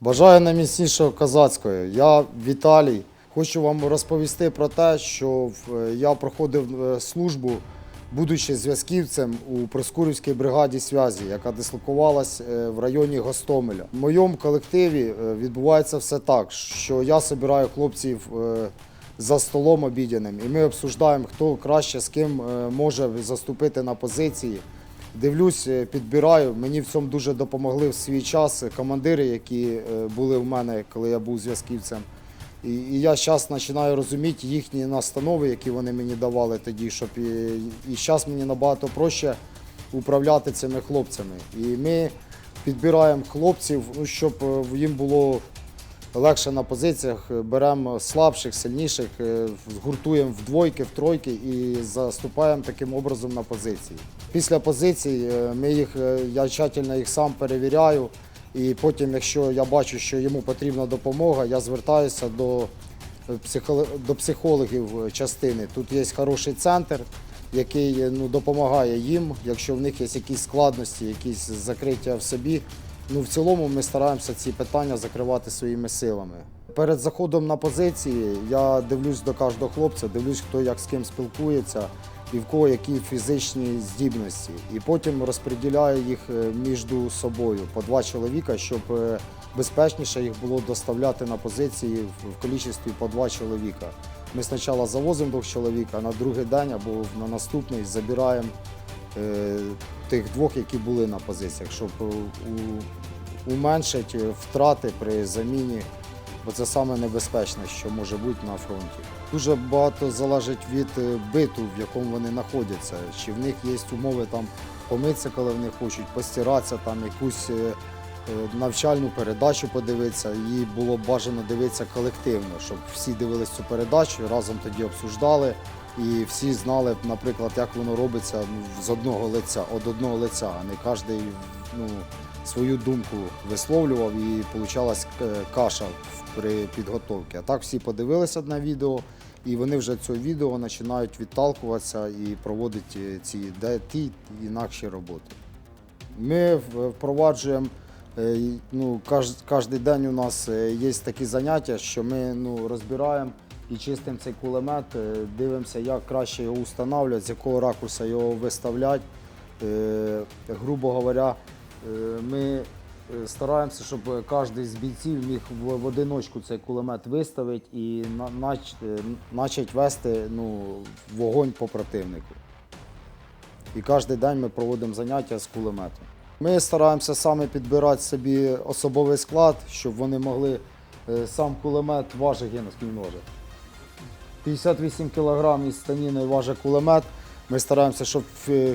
Бажаю найміцнішого козацького. Я Віталій. Хочу вам розповісти про те, що я проходив е, службу, будучи зв'язківцем у Проскурівській бригаді зв'язі, яка дислокувалась е, в районі Гостомеля. В моєму колективі е, відбувається все так, що я збираю хлопців е, за столом обідяним, і ми обсуждаємо, хто краще з ким е, може заступити на позиції. Дивлюсь, е, підбираю. Мені в цьому дуже допомогли в свій час командири, які е, були в мене, коли я був зв'язківцем. І, і я зараз починаю розуміти їхні настанови, які вони мені давали тоді, щоб і, і зараз мені набагато проще управляти цими хлопцями. І ми підбираємо хлопців, ну, щоб е, їм було легше на позиціях. Беремо слабших, сильніших, е, згуртуємо в двойки, в тройки і заступаємо таким образом на позиції. Після позицій е, ми їх, е, я тщательно їх сам перевіряю. І потім, якщо я бачу, що йому потрібна допомога, я звертаюся до, до психологів частини. Тут є хороший центр, який ну, допомагає їм, якщо в них є якісь складності, якісь закриття в собі. Ну, в цілому ми стараємося ці питання закривати своїми силами. Перед заходом на позиції я дивлюсь до кожного хлопця, дивлюсь, хто як з ким спілкується і в кого які фізичні здібності. І потім розподіляю їх е, між собою по два чоловіка, щоб е, безпечніше їх було доставляти на позиції в- кількості по два чоловіка. Ми спочатку завозимо двох чоловік, а на другий день або на наступний забираємо тих двох, які були на позиціях, щоб е, уменшити втрати при заміні, бо це саме небезпечне, що може бути на фронті. Дуже багато залежить від е, биту, в якому вони знаходяться. Чи в них є умови там помитися, коли вони хочуть, постиратися, там якусь е, е, навчальну передачу подивитися. Її було бажано дивитися колективно, щоб всі дивились цю передачу, разом тоді обсуждали. І всі знали, наприклад, як воно робиться ну, з одного лиця, від одного лиця, а не кожен ну, свою думку висловлював і получалась е, каша при підготовці. А так всі подивилися на відео, і вони вже цього відео починають відталкуватися і проводити ці ті інакші роботи. Ми впроваджуємо е, ну, кожен день у нас е, є такі заняття, що ми ну, розбираємо і чистимо цей кулемет, е, дивимося, як краще його встановлювати, з якого ракурсу його виставляти. Е, Грубо говоря, е, ми е, стараємося, щоб кожен з бійців міг в, одиночку цей кулемет виставити і е, начать вести ну, вогонь по противнику. І кожен день ми проводимо заняття з кулеметом. Ми стараємося саме підбирати собі особовий склад, щоб вони могли е, сам кулемет важить, Гена, скільки він важить? 58 кг із станіни важить кулемет. Ми стараємося, щоб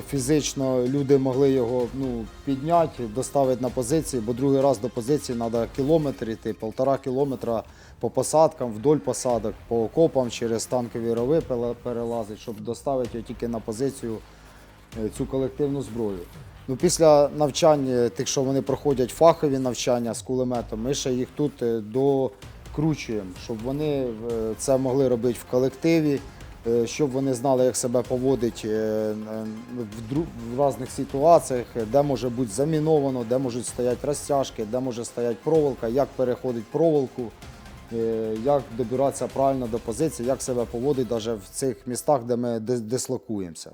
фізично люди могли його ну, підняти, доставити на позиції, бо другий раз до позиції треба кілометр йти, півтора кілометра по посадкам, вдоль посадок, по окопам, через танкові рови перелазити, щоб доставити його тільки на позицію цю колективну зброю. Ну, після навчання, тих, що вони проходять фахові навчання з кулеметом, ми ще їх тут е, докручуємо, щоб вони е, це могли робити в колективі, е, щоб вони знали, як себе поводити е, е, в, різних ситуаціях, е, де може бути заміновано, де можуть стояти розтяжки, де може стояти проволока, як переходить проволоку, е, як добиратися правильно до позиції, як себе поводити навіть в цих містах, де ми дис- дислокуємося.